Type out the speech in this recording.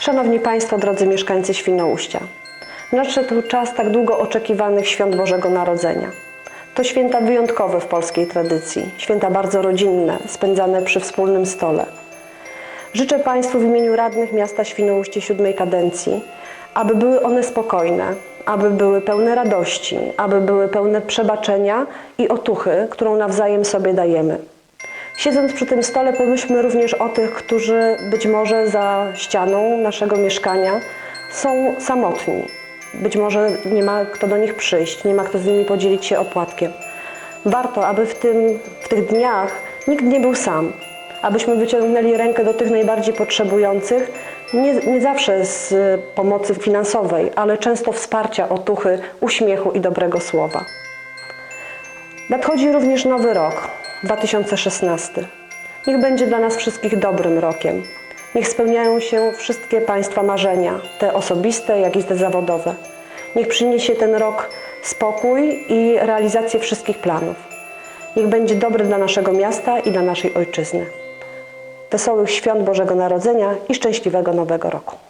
Szanowni Państwo, drodzy mieszkańcy Świnoujścia, nadszedł czas tak długo oczekiwanych świąt Bożego Narodzenia. To święta wyjątkowe w polskiej tradycji, święta bardzo rodzinne, spędzane przy wspólnym stole. Życzę Państwu w imieniu radnych miasta Świnoujście siódmej kadencji, aby były one spokojne, aby były pełne radości, aby były pełne przebaczenia i otuchy, którą nawzajem sobie dajemy. Siedząc przy tym stole, pomyślmy również o tych, którzy być może za ścianą naszego mieszkania są samotni. Być może nie ma kto do nich przyjść, nie ma kto z nimi podzielić się opłatkiem. Warto, aby w, tym, w tych dniach nikt nie był sam, abyśmy wyciągnęli rękę do tych najbardziej potrzebujących, nie, nie zawsze z pomocy finansowej, ale często wsparcia, otuchy, uśmiechu i dobrego słowa. Nadchodzi również nowy rok, 2016. Niech będzie dla nas wszystkich dobrym rokiem. Niech spełniają się wszystkie Państwa marzenia, te osobiste, jak i te zawodowe. Niech przyniesie ten rok spokój i realizację wszystkich planów. Niech będzie dobry dla naszego miasta i dla naszej ojczyzny. Wesołych świąt Bożego Narodzenia i szczęśliwego Nowego Roku.